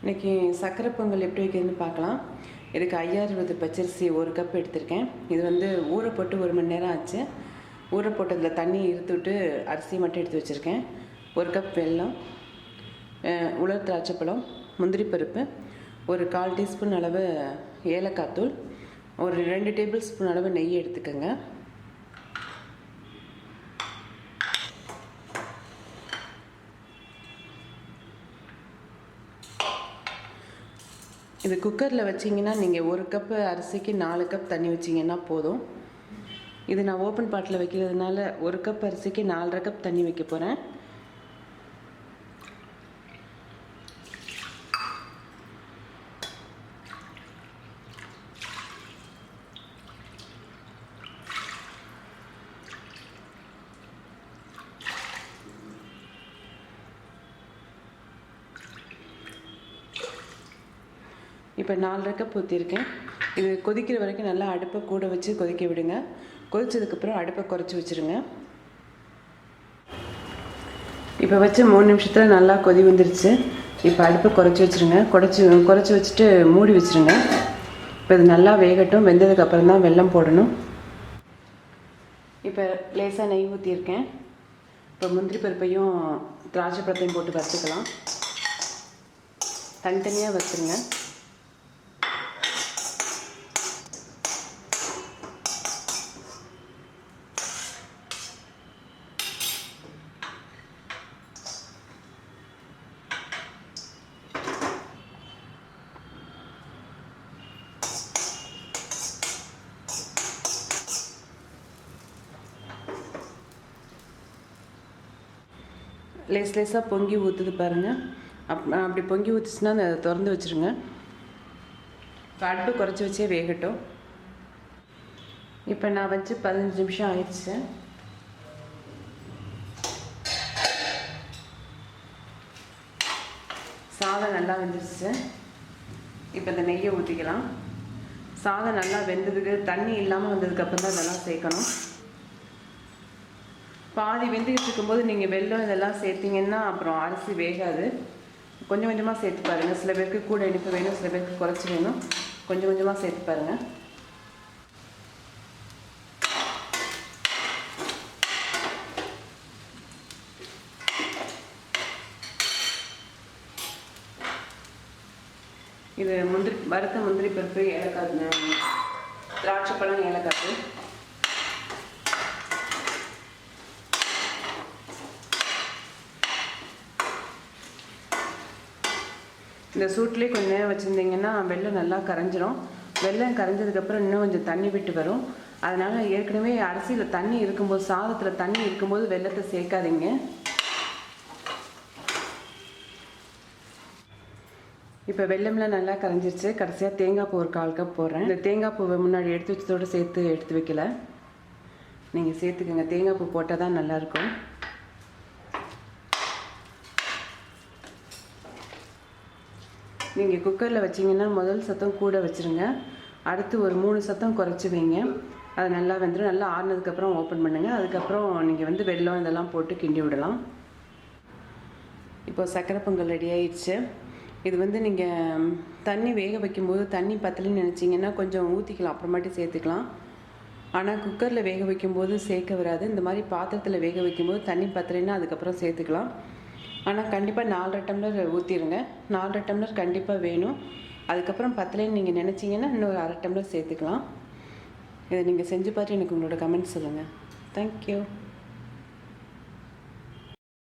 இன்றைக்கி சக்கரை பொங்கல் எப்படி வைக்கிறதுன்னு பார்க்கலாம். இதுக்கு ஐயாயிரத்து பச்சரிசி ஒரு கப் எடுத்திருக்கேன். இது வந்து ஊற போட்டு ஒரு மணி நேரம் ஆச்சு. ஊற போட்டதில் தண்ணி இருத்துவிட்டு அரிசி மட்டும் எடுத்து வச்சுருக்கேன். ஒரு கப் வெல்லம் உலர் திராட்சைப்பழம் முந்திரி பருப்பு ஒரு கால் டீஸ்பூன் அளவு ஏலக்காய் தூள் ஒரு ரெண்டு டேபிள் ஸ்பூன் அளவு நெய் எடுத்துக்கோங்க. இது குக்கரில் வச்சிங்கன்னா நீங்கள் ஒரு கப்பு அரிசிக்கு நாலு கப் தண்ணி வச்சிங்கன்னா போதும். இது நான் ஓப்பன் பாட்டில் வைக்கிறதுனால ஒரு கப் அரிசிக்கு நாலரை கப் தண்ணி வைக்க போகிறேன் இப்போ நாலரை கப் ஊற்றிருக்கேன் இது கொதிக்கிற வரைக்கும் நல்லா அடுப்பை கூட வச்சு கொதிக்க விடுங்க. கொதித்ததுக்கப்புறம் அடுப்பை குறைச்சி வச்சுருங்க. இப்போ வச்சு மூணு நிமிஷத்தில் நல்லா கொதி வந்துருச்சு. இப்போ அடுப்பை குறைச்சி வச்சுருங்க. குறைச்சி குறைச்சி வச்சுட்டு மூடி வச்சுருங்க. இப்போ இது நல்லா வேகட்டும். வெந்ததுக்கப்புறம் தான் வெல்லம் போடணும். இப்போ லேசாக நெய் ஊற்றியிருக்கேன் இப்போ முந்திரி பருப்பையும் திராட்சை பழத்தையும் போட்டு வறுத்துக்கலாம். தனித்தனியாக வச்சுருங்க லேஸ் லேஸாக பொங்கி ஊற்றுது பாருங்கள் அப் அப்படி பொங்கி ஊற்றுச்சுன்னா அதை திறந்து வச்சுருங்க. அடுப்பு குறைச்சி வச்சே வேகட்டும். இப்போ நான் வச்சு பதினஞ்சு நிமிஷம் ஆயிடுச்சு. சாதம் நல்லா வெந்துருச்சு. இப்போ இந்த நெய்யை ஊற்றிக்கலாம் சாதம் நல்லா வெந்ததுக்கு தண்ணி இல்லாமல் வந்ததுக்கப்புறம் தான் இதெல்லாம் சேர்க்கணும். பாதி வெந்துக்கிட்டு இருக்கும்போது நீங்கள் வெள்ளம் இதெல்லாம் சேர்த்தீங்கன்னா அப்புறம் அரிசி வேகாது. கொஞ்சம் கொஞ்சமாக சேர்த்து பாருங்கள் சில பேருக்கு கூட இனிப்பு வேணும் சில பேருக்கு குறைச்சி வேணும். கொஞ்சம் கொஞ்சமாக சேர்த்து பாருங்கள் இது முந்திரி வறுத்த முந்திரி பருப்பு ஏலக்காய் திராட்சை பழம் ஏலக்காய். இந்த சூட்லேயே கொஞ்சம் நேரம் வச்சுருந்தீங்கன்னா வெள்ளம் நல்லா கரைஞ்சிரும். வெள்ளம் கரைஞ்சதுக்கப்புறம் இன்னும் கொஞ்சம் தண்ணி விட்டு வரும். அதனால் ஏற்கனவே அரிசியில் தண்ணி இருக்கும்போது சாதத்தில் தண்ணி இருக்கும்போது வெள்ளத்தை சேர்க்காதீங்க. இப்போ வெள்ளம்லாம் நல்லா கரைஞ்சிருச்சு. கடைசியாக தேங்காய் பூ ஒரு கால் கப் போடுறேன். இந்த தேங்காய் பூவை முன்னாடி எடுத்து வச்சதோடு சேர்த்து எடுத்து வைக்கல. நீங்கள் சேர்த்துக்கோங்க. தேங்காய் பூ போட்டால் தான் நல்லாயிருக்கும் நீங்கள் குக்கரில் வச்சிங்கன்னா முதல் சத்தம் கூட வச்சுருங்க. அடுத்து ஒரு மூணு சத்தம் குறைச்சி வைங்க. அது நல்லா வெந்துடும் நல்லா ஆறுனதுக்கப்புறம் ஓப்பன் பண்ணுங்கள் அதுக்கப்புறம் நீங்கள் வந்து வெள்ளம் இதெல்லாம் போட்டு கிண்டி விடலாம். இப்போ சக்கரை பொங்கல் ரெடி ஆயிடுச்சு. இது வந்து நீங்கள் தண்ணி வேக வைக்கும்போது தண்ணி பத்தலைன்னு நினச்சிங்கன்னா கொஞ்சம் ஊற்றிக்கலாம் அப்புறமாட்டி சேர்த்துக்கலாம். ஆனால் குக்கரில் வேக வைக்கும்போது சேர்க்க வராது. இந்த மாதிரி பாத்திரத்தில் வேக வைக்கும்போது தண்ணி பத்தலைன்னா அதுக்கப்புறம் சேர்த்துக்கலாம். ஆனால் கண்டிப்பாக நாலரை டம்ளர் ஊற்றிடுங்க நாலரை டம்ளர் கண்டிப்பாக வேணும். அதுக்கப்புறம் பத்தலைன்னு நீங்கள் நினச்சிங்கன்னா இன்னொரு அரை டம்ளர் சேர்த்துக்கலாம். இதை நீங்கள் செஞ்சு பார்த்து எனக்கு உங்களோட கமெண்ட் சொல்லுங்கள் தேங்க்யூ